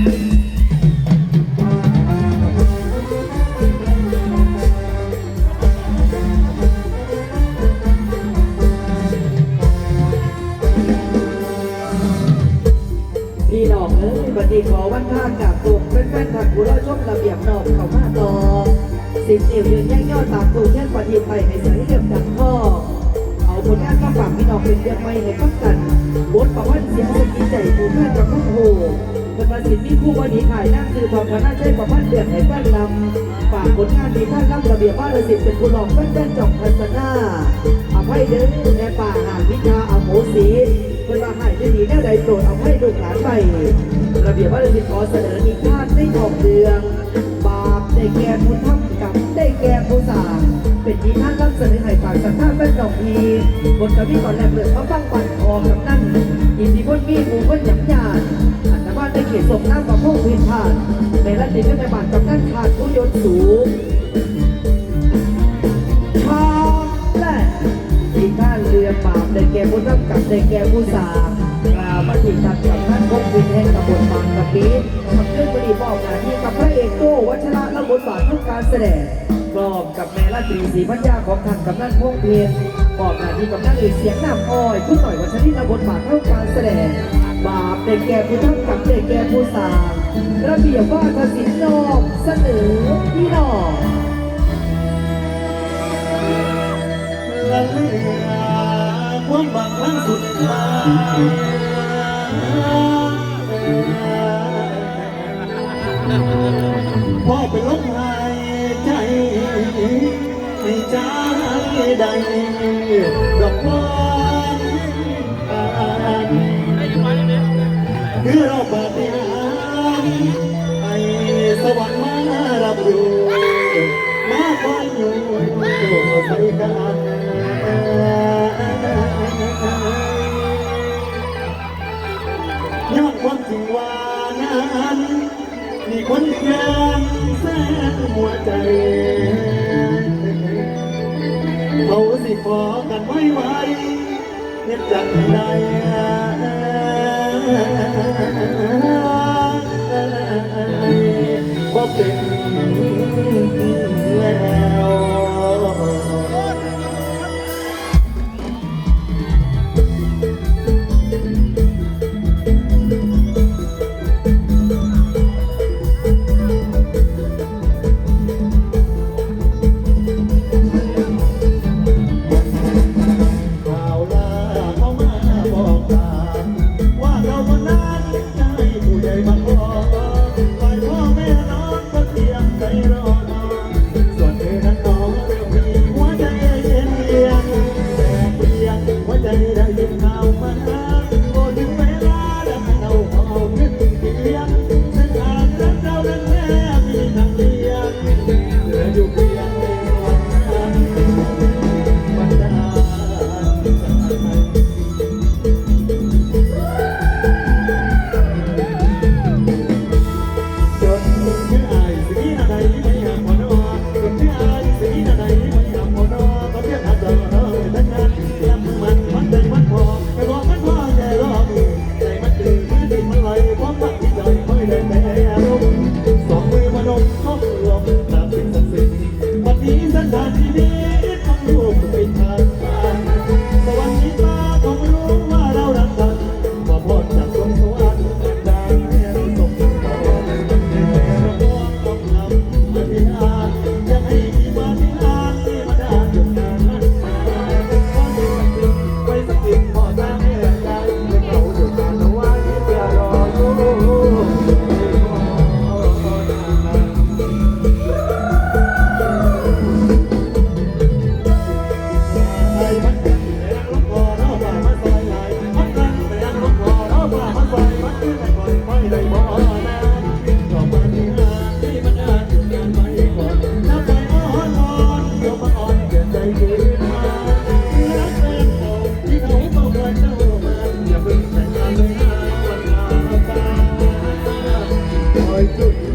พี่น้องเอ้ยบัดนี้ขอวันท่ากับตุกเป็นแฟนถักผู้รอชมระเบียบนอกเข้ามาต่อสิบนิ้วยืนแย่งยอดตามตูเช่นปฏิไปให้ใส่เรียบดังพ่อเอาผลงานมาฝากพี่น้องเป็นเรื่องไม่ให้ฟังกันบทประพันธ์เสียงสกิใจผู้แม่กับผู้โห เป็นมาสินมีคู่วันนี้ถ่ายนั่งคือความพนาใช้ประพันธ์เดือดให้แฟนนำฝากผลงานมีท่านรับระเบียบว่าระสิทธิ์เป็นผู้รองแฟนแฟนจอกพัฒนาอภัยเด้อในป่าหางวิชาอโหสีเป็นว่าให้ได้ดีแน่ใดโปรดเอาให้ลูกหลานไประเบียบว่าระสิทธิ์ขอเสนออีกท่านได้ทองเดืองบาปได้แก่ผู้ทำกับได้แก่ผู้สร้าเป็นทีท่านรับเสนอให้ฝากสักท่านเป็นดอกพีบนกระบี่ก่อนแรกเปิดเขาฟังปันออกับนั่นอินดีพ้นมีหมู่พ้นหยำยานอันตราน ได้เขียนส่งน้ำกับพวกพินผ่านในรัฐติดในบานกับนั่นขาดผู้ยนต์สูงชาและที่ท่านเรือบาปได้แก่ผู้ทำกับได้แก่ผู้สางกล่าวมาที่ท่านกับท่านพวกพินแห่งตำบลบางกะปิทำเรื่องบริบอกงานที่กับพระเอกโก้วัชระและบทบาททุกการแสดงพร้อมกับแม่ราตรีศรีพัญญาของท่านกำนันพงเพียรมอบหน้าที่กำนันเอกเสียงน้ำอ้อยผู้หน่อยวัชรินบทบาทเท่าการแสดง บาปเด็กแก่ผู้ทั้งกับเด็กแก่ผู้สางระเบียบว่าทศิลป์นอกเสนอพี่น้องและเมื่อความบางคั้งสุดท้ายพ่อเป็นลมหายใจในใจใดดอกไม้ คือเราปฏิหารย์ให้สวรรค์มารับรู้มาคอยอยู่ใส่กันย้อดความจริงว่านั้นมีคนเพียงแสนหัวใจเขาสิขอกันไว้ไว้เน็บจังใด Mm-hmm. ค